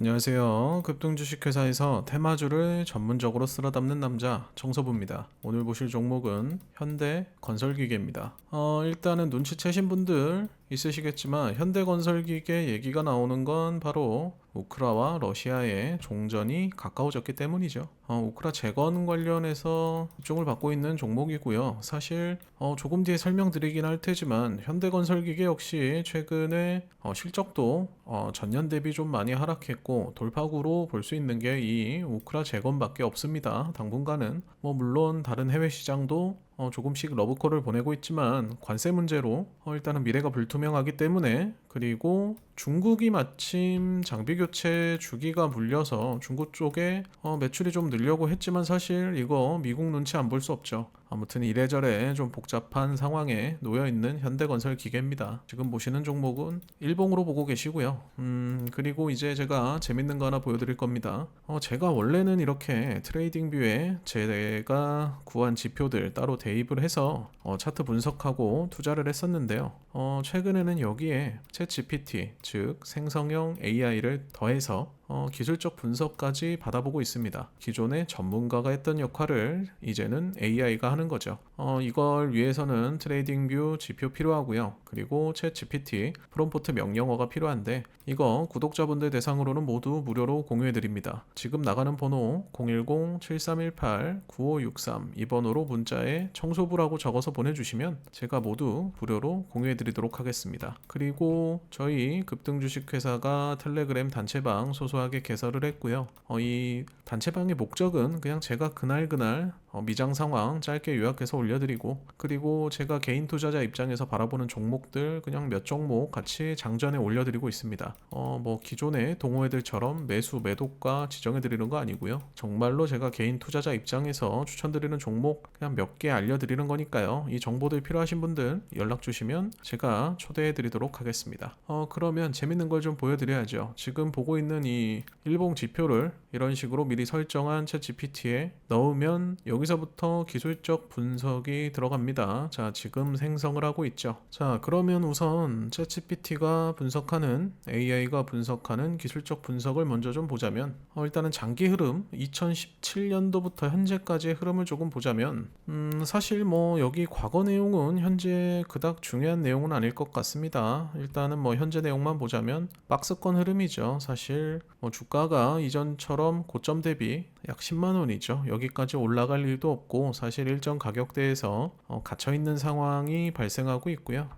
안녕하세요. 급등주식회사에서 테마주를 전문적으로 쓸어 담는 남자 정서부입니다. 오늘 보실 종목은 현대 건설기계입니다. 어, 일단은 눈치채신 분들 있으시겠지만 현대 건설기계 얘기가 나오는 건 바로 우크라와 러시아의 종전이 가까워졌기 때문이죠. 어, 우크라 재건 관련해서 집중을 받고 있는 종목이고요. 사실 어, 조금 뒤에 설명드리긴 할 테지만 현대건설기계 역시 최근에 어, 실적도 어, 전년 대비 좀 많이 하락했고 돌파구로 볼 수 있는 게 이 우크라 재건밖에 없습니다. 당분간은 뭐 물론 다른 해외 시장도 어, 조금씩 러브콜을 보내고 있지만 관세 문제로 어, 일단은 미래가 불투명하기 때문에 그리고 중국이 마침 장비 교체 주기가 물려서 중국 쪽에 어, 매출이 좀 늘려고 했지만 사실 이거 미국 눈치 안 볼 수 없죠. 아무튼 이래저래 좀 복잡한 상황에 놓여 있는 현대건설 기계입니다. 지금 보시는 종목은 일봉으로 보고 계시고요. 음, 그리고 이제 제가 재밌는 거 하나 보여드릴 겁니다. 어, 제가 원래는 이렇게 트레이딩 뷰에 제가 구한 지표들 따로 대입을 해서 어, 차트 분석하고 투자를 했었는데요. 어, 최근에는 여기에 챗 GPT, 즉 생성형 AI를 더해서 어, 기술적 분석까지 받아보고 있습니다. 기존의 전문가가 했던 역할을 이제는 AI가 하는 거죠. 어, 이걸 위해서는 트레이딩뷰 지표 필요하고요. 그리고 챗 GPT 프롬포트 명령어가 필요한데 이거 구독자분들 대상으로는 모두 무료로 공유해 드립니다. 지금 나가는 번호 010-7318-9563 이 번호로 문자에 청소부라고 적어서 보내주시면 제가 모두 무료로 공유해 드리도록 하겠습니다. 그리고 저희 급등 주식회사가 텔레그램 단체방 소소하게 개설을 했고요. 어, 이 단체방의 목적은 그냥 제가 그날 그날 어, 미장 상황 짧게 요약해서 올려드리고 그리고 제가 개인 투자자 입장에서 바라보는 종목들 그냥 몇 종목 같이 장전에 올려드리고 있습니다. 어, 뭐 기존의 동호회들처럼 매수 매도가 지정해드리는 거 아니고요. 정말로 제가 개인 투자자 입장에서 추천드리는 종목 그냥 몇 개 알려드리는 거니까요. 이 정보들 필요하신 분들 연락 주시면 제가 초대해드리도록 하겠습니다. 어, 그러면 재밌는 걸 좀 보여드려야죠. 지금 보고 있는 이 일봉 지표를 이런 식으로 미리 설정한 챗 GPT에 넣으면 여기서부터 기술적 분석이 들어갑니다. 자, 지금 생성을 하고 있죠. 자, 그러면 우선 챗 GPT가 분석하는 AI가 분석하는 기술적 분석을 먼저 좀 보자면 어, 일단은 장기 흐름 2017년도부터 현재까지의 흐름을 조금 보자면 음, 사실 뭐 여기 과거 내용은 현재 그닥 중요한 내용은 아닐 것 같습니다. 일단은 뭐 현재 내용만 보자면 박스권 흐름이죠. 사실 뭐 주가가 이전처럼 고점 대비 약 10만 원이죠. 여기까지 올라갈 일도 없고 사실 일정 가격대에서 어, 갇혀 있는 상황이 발생하고 있고요.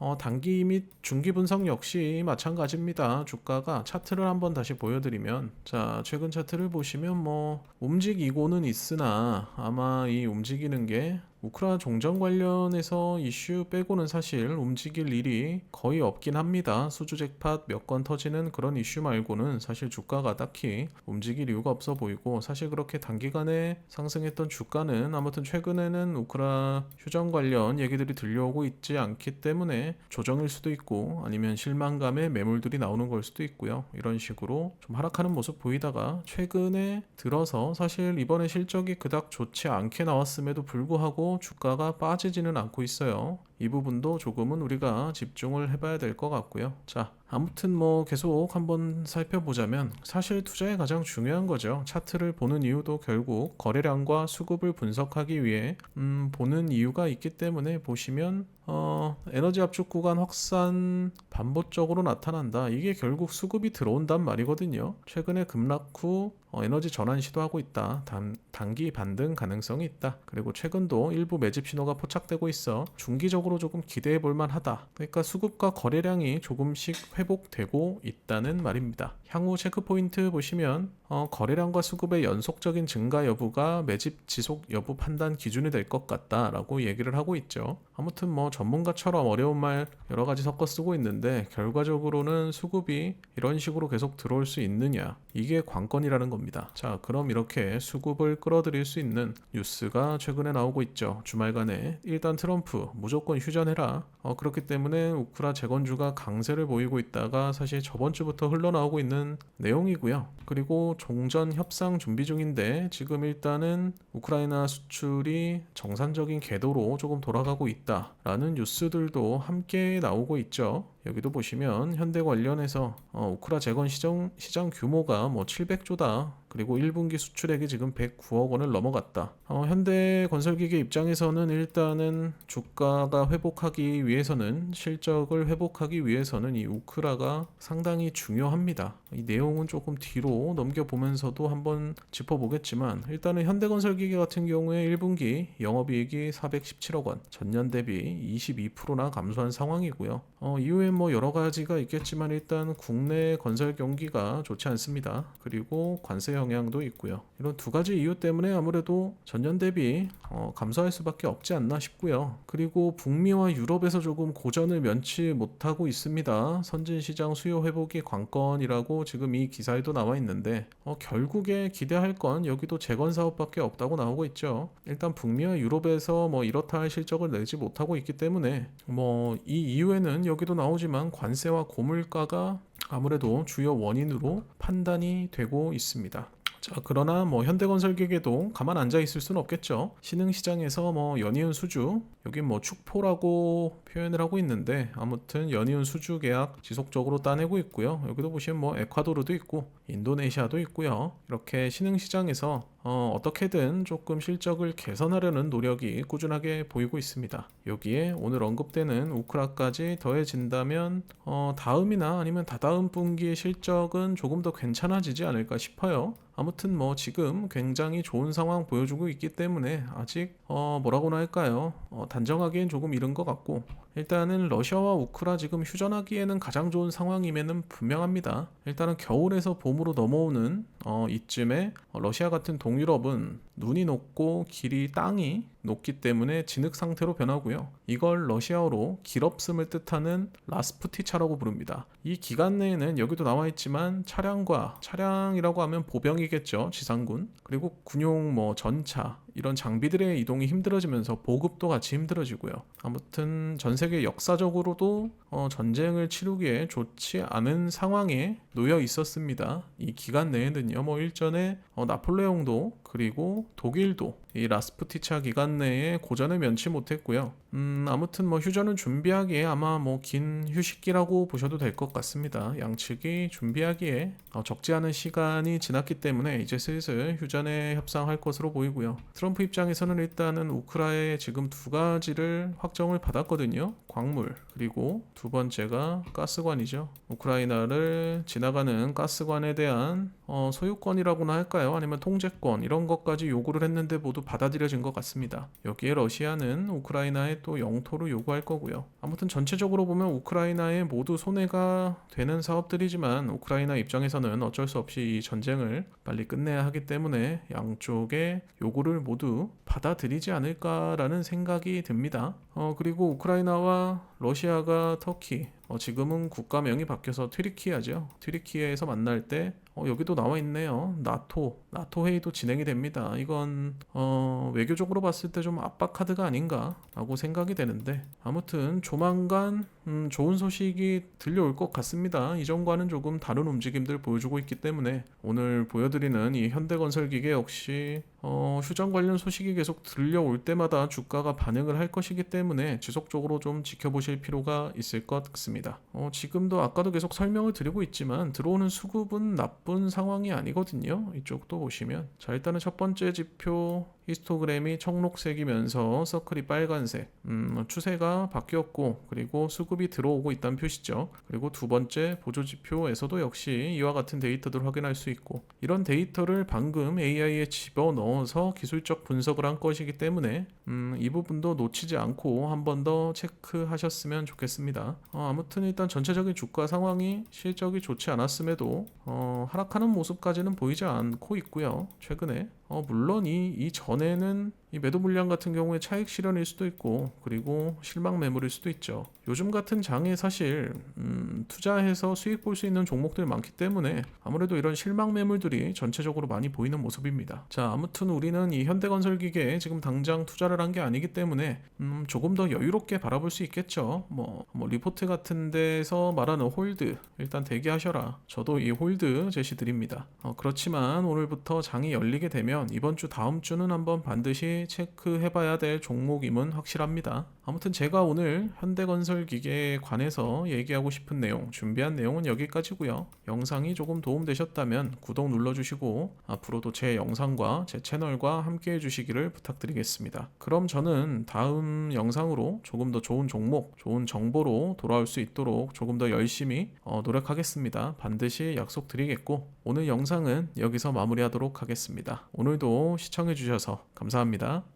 어, 단기 및 중기 분석 역시 마찬가지입니다. 주가가 차트를 한번 다시 보여드리면, 자, 최근 차트를 보시면 뭐, 움직이고는 있으나, 아마 이 움직이는 게 우크라 종전 관련해서 이슈 빼고는 사실 움직일 일이 거의 없긴 합니다. 수주 잭팟 몇 건 터지는 그런 이슈 말고는 사실 주가가 딱히 움직일 이유가 없어 보이고 사실 그렇게 단기간에 상승했던 주가는 아무튼 최근에는 우크라 휴전 관련 얘기들이 들려오고 있지 않기 때문에 조정일 수도 있고 아니면 실망감의 매물들이 나오는 걸 수도 있고요. 이런 식으로 좀 하락하는 모습 보이다가 최근에 들어서 사실 이번에 실적이 그닥 좋지 않게 나왔음에도 불구하고 주가가 빠지지는 않고 있어요. 이 부분도 조금은 우리가 집중을 해봐야 될 것 같고요. 자, 아무튼 뭐 계속 한번 살펴보자면 사실 투자에 가장 중요한 거죠. 차트를 보는 이유도 결국 거래량과 수급을 분석하기 위해 음, 보는 이유가 있기 때문에 보시면 어, 에너지 압축 구간 확산 반복적으로 나타난다. 이게 결국 수급이 들어온단 말이거든요. 최근에 급락 후 어, 에너지 전환 시도하고 있다. 단, 단기 반등 가능성이 있다. 그리고 최근도 일부 매집 신호가 포착되고 있어 중기적으로 조금 기대해 볼 만하다. 그러니까 수급과 거래량이 조금씩 회복되고 있다는 말입니다. 향후 체크 포인트 보시면 어, 거래량과 수급의 연속적인 증가 여부가 매집 지속 여부 판단 기준이 될 것 같다라고 얘기를 하고 있죠. 아무튼 뭐 전문가처럼 어려운 말 여러 가지 섞어 쓰고 있는데 결과적으로는 수급이 이런 식으로 계속 들어올 수 있느냐 이게 관건이라는 겁니다. 자, 그럼 이렇게 수급을 끌어들일 수 있는 뉴스가 최근에 나오고 있죠. 주말간에 일단 트럼프 무조건 휴전해라. 어, 그렇기 때문에 우크라 재건주가 강세를 보이고 있 다가 사실 저번 주부터 흘러나오고 있는 내용이고요. 그리고 종전 협상 준비 중인데 지금 일단은 우크라이나 수출이 정상적인 궤도로 조금 돌아가고 있다라는 뉴스들도 함께 나오고 있죠. 여기도 보시면 현대 관련해서 어, 우크라 재건 시장, 시장 규모가 뭐 700조다. 그리고 1분기 수출액이 지금 109억 원을 넘어갔다. 어, 현대 건설기계 입장에서는 일단은 주가가 회복하기 위해서는 실적을 회복하기 위해서는 이 우크라가 상당히 중요합니다. 이 내용은 조금 뒤로 넘겨보면서도 한번 짚어보겠지만 일단은 현대건설기계 같은 경우에 1분기 영업이익이 417억 원, 전년 대비 22%나 감소한 상황이고요. 어, 이후에 뭐 여러 가지가 있겠지만 일단 국내 건설 경기가 좋지 않습니다. 그리고 관세 영향도 있고요. 이런 두 가지 이유 때문에 아무래도 전년 대비 어, 감소할 수밖에 없지 않나 싶고요. 그리고 북미와 유럽에서 조금 고전을 면치 못하고 있습니다. 선진 시장 수요 회복이 관건이라고 지금 이 기사에도 나와 있는데 어, 결국에 기대할 건 여기도 재건 사업밖에 없다고 나오고 있죠. 일단 북미와 유럽에서 뭐 이렇다 할 실적을 내지 못하고 있기 때문에 뭐 이 이유에는 여기도 나오지 만 관세와 고물가가 아무래도 주요 원인으로 판단이 되고 있습니다. 자, 그러나 뭐 현대건설기계도 가만 앉아 있을 수는 없겠죠. 신흥시장에서 뭐 연이은 수주, 여긴 뭐 축포라고 표현을 하고 있는데 아무튼 연이은 수주 계약 지속적으로 따내고 있고요. 여기도 보시면 뭐 에콰도르도 있고 인도네시아도 있고요. 이렇게 신흥시장에서 어, 어떻게든 조금 실적을 개선하려는 노력이 꾸준하게 보이고 있습니다. 여기에 오늘 언급되는 우크라까지 더해진다면 어, 다음이나 아니면 다다음 분기의 실적은 조금 더 괜찮아지지 않을까 싶어요. 아무튼 뭐 지금 굉장히 좋은 상황 보여주고 있기 때문에 아직 어 뭐라고나 할까요? 어 단정하기엔 조금 이른 것 같고 일단은 러시아와 우크라 지금 휴전하기에는 가장 좋은 상황임에는 분명합니다. 일단은 겨울에서 봄으로 넘어오는 어 이쯤에 러시아 같은 동유럽은 눈이 녹고 길이 땅이 녹기 때문에 진흙 상태로 변하고요. 이걸 러시아어로 길없음을 뜻하는 라스푸티차라고 부릅니다. 이 기간 내에는 여기도 나와 있지만 차량과 차량이라고 하면 보병이겠죠. 지상군. 그리고 군용 뭐 전차 이런 장비들의 이동이 힘들어지면서 보급도 같이 힘들어지고요. 아무튼 전 세계 역사적으로도 어, 전쟁을 치르기에 좋지 않은 상황에 놓여 있었습니다. 이 기간 내에는요, 뭐 일전에 어, 나폴레옹도 그리고 독일도 이 라스푸티차 기간 내에 고전을 면치 못했고요. 음, 아무튼 뭐 휴전을 준비하기에 아마 뭐 긴 휴식기라고 보셔도 될 것 같습니다. 양측이 준비하기에 어, 적지 않은 시간이 지났기 때문에 이제 슬슬 휴전에 협상할 것으로 보이고요. 트럼프 입장에서는 일단은 우크라의 지금 두 가지를 확정을 받았거든요. 광물 그리고 두 번째가 가스관이죠. 우크라이나를 지나 가는 가스관에 대한 어, 소유권이라고나 할까요? 아니면 통제권 이런 것까지 요구를 했는데 모두 받아들여진 것 같습니다. 여기에 러시아는 우크라이나의 또 영토를 요구할 거고요. 아무튼 전체적으로 보면 우크라이나에 모두 손해가 되는 사업들이지만 우크라이나 입장에서는 어쩔 수 없이 이 전쟁을 빨리 끝내야 하기 때문에 양쪽의 요구를 모두 받아들이지 않을까라는 생각이 듭니다. 어, 그리고 우크라이나와 러시아가 터키, 어, 지금은 국가명이 바뀌어서 트리키아죠. 트리키아에서 만날 때 어, 여기도 나와 있네요. 나토, 나토 회의도 진행이 됩니다. 이건 어, 외교적으로 봤을 때 좀 압박 카드가 아닌가라고 생각이 되는데 아무튼 조만간 음, 좋은 소식이 들려올 것 같습니다. 이전과는 조금 다른 움직임들 보여주고 있기 때문에 오늘 보여드리는 이 현대건설기계 역시 어, 휴전 관련 소식이 계속 들려올 때마다 주가가 반응을 할 것이기 때문에 지속적으로 좀 지켜보실 필요가 있을 것 같습니다. 어, 지금도 아까도 계속 설명을 드리고 있지만 들어오는 수급은 나쁜 상황이 아니거든요. 이쪽도 보시면 자 일단은 첫 번째 지표 히스토그램이 청록색이면서 서클이 빨간색 음, 추세가 바뀌었고 그리고 수급이 들어오고 있다는 표시죠. 그리고 두 번째 보조지표에서도 역시 이와 같은 데이터들을 확인할 수 있고 이런 데이터를 방금 AI에 집어넣어서 기술적 분석을 한 것이기 때문에 음, 이 부분도 놓치지 않고 한 번 더 체크하셨으면 좋겠습니다. 어, 아무튼 일단 전체적인 주가 상황이 실적이 좋지 않았음에도 어, 하락하는 모습까지는 보이지 않고 있고요. 최근에 어, 물론 이, 이 전에는 이 매도 물량 같은 경우에 차익 실현일 수도 있고 그리고 실망 매물일 수도 있죠. 요즘 같은 장에 사실 음, 투자해서 수익 볼 수 있는 종목들 많기 때문에 아무래도 이런 실망 매물들이 전체적으로 많이 보이는 모습입니다. 자 아무튼 우리는 이 현대건설기계에 지금 당장 투자를 한 게 아니기 때문에 음, 조금 더 여유롭게 바라볼 수 있겠죠. 뭐, 뭐 리포트 같은 데서 말하는 홀드 일단 대기하셔라. 저도 이 홀드 제시 드립니다. 어, 그렇지만 오늘부터 장이 열리게 되면 이번 주 다음 주는 한번 반드시 체크해봐야 될 종목임은 확실합니다. 아무튼 제가 오늘 현대건설 기계에 관해서 얘기하고 싶은 내용, 준비한 내용은 여기까지고요. 영상이 조금 도움되셨다면 구독 눌러주시고 앞으로도 제 영상과 제 채널과 함께 해주시기를 부탁드리겠습니다. 그럼 저는 다음 영상으로 조금 더 좋은 종목, 좋은 정보로 돌아올 수 있도록 조금 더 열심히 어, 노력하겠습니다. 반드시 약속드리겠고 오늘 영상은 여기서 마무리하도록 하겠습니다. 오늘도 시청해주셔서 감사합 니다.